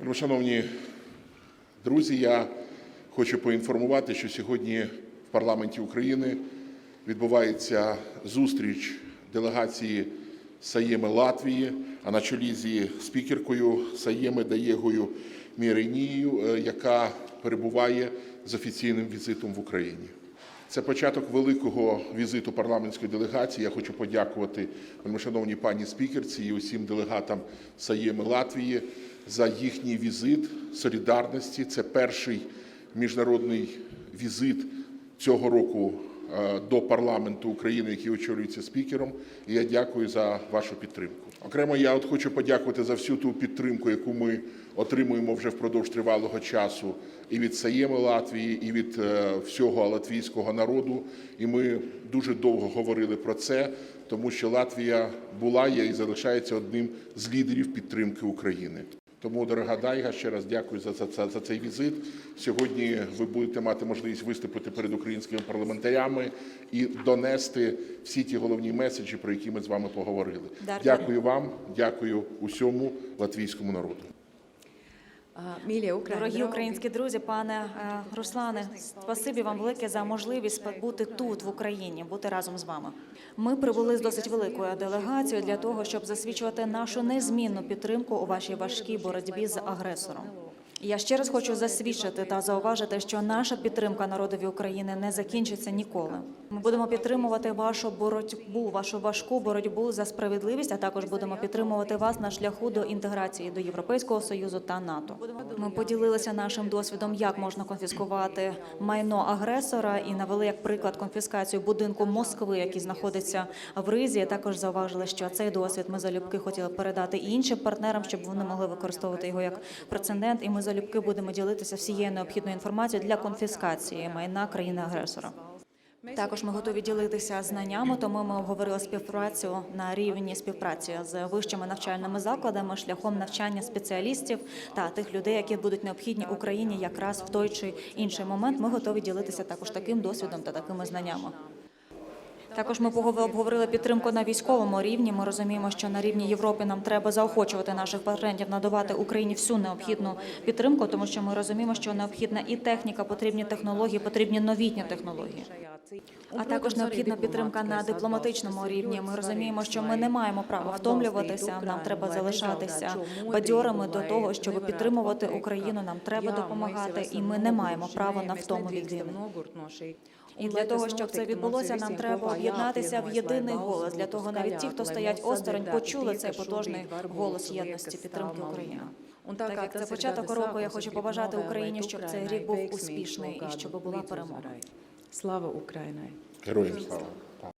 Ну, Шановні друзі, я хочу поінформувати, що сьогодні в парламенті України відбувається зустріч делегації Саєми Латвії, а на чолі зі спікеркою Саєми Даєгою Міренією, е, яка перебуває з офіційним візитом в Україні. Це початок великого візиту парламентської делегації. Я хочу подякувати вельмишановній пані спікерці і усім делегатам Саєми Латвії за їхній візит солідарності. Це перший міжнародний візит цього року е, до парламенту України, який очолюється спікером. І я дякую за вашу підтримку. Окремо, я от хочу подякувати за всю ту підтримку, яку ми отримуємо вже впродовж тривалого часу і від Саєми Латвії, і від е, всього латвійського народу. І ми дуже довго говорили про це, тому що Латвія була є і залишається одним з лідерів підтримки України. Тому, дорога Дайга, ще раз дякую за, за, за, цей візит. Сьогодні ви будете мати можливість виступити перед українськими парламентарями і донести всі ті головні меседжі, про які ми з вами поговорили. Дякую вам, дякую усьому латвійському народу. Дорогі українські друзі, пане е, Руслане, спасибі вам велике за можливість бути тут, в Україні, бути разом з вами. Ми прибули з досить великою делегацією для того, щоб засвідчувати нашу незмінну підтримку у вашій важкій боротьбі з агресором. Я ще раз хочу засвідчити та зауважити, що наша підтримка народові України не закінчиться ніколи. Ми будемо підтримувати вашу боротьбу, вашу важку боротьбу за справедливість, а також будемо підтримувати вас на шляху до інтеграції до Європейського союзу та НАТО. Ми поділилися нашим досвідом, як можна конфіскувати майно агресора, і навели як приклад конфіскацію будинку Москви, який знаходиться в Ризі. Також зауважили, що цей досвід ми залюбки хотіли передати іншим партнерам, щоб вони могли використовувати його як прецедент. І ми залюбки будемо ділитися всією необхідною інформацією для конфіскації майна країни-агресора. Також ми готові ділитися знаннями, тому ми обговорили співпрацю на рівні співпраці з вищими навчальними закладами шляхом навчання спеціалістів та тих людей, які будуть необхідні Україні якраз в той чи інший момент. Ми готові ділитися також таким досвідом та такими знаннями. Також ми обговорили підтримку на військовому рівні. Ми розуміємо, що на рівні Європи нам треба заохочувати наших партнерів надавати Україні всю необхідну підтримку, тому що ми розуміємо, що необхідна і техніка, потрібні технології, потрібні новітні технології. А також необхідна підтримка на дипломатичному рівні. Ми розуміємо, що ми не маємо права втомлюватися. Нам треба залишатися бадьорими до того, щоб підтримувати Україну. Нам треба допомагати, і ми не маємо права на втому від війни. І для того, щоб це відбулося, нам треба об'єднатися в єдиний голос. Для того навіть ті, хто стоять осторонь, почули цей потужний голос єдності підтримки України. Так як це початок року, я хочу побажати Україні, щоб цей рік був успішний і щоб була перемога. Слава Україні! Героям слава!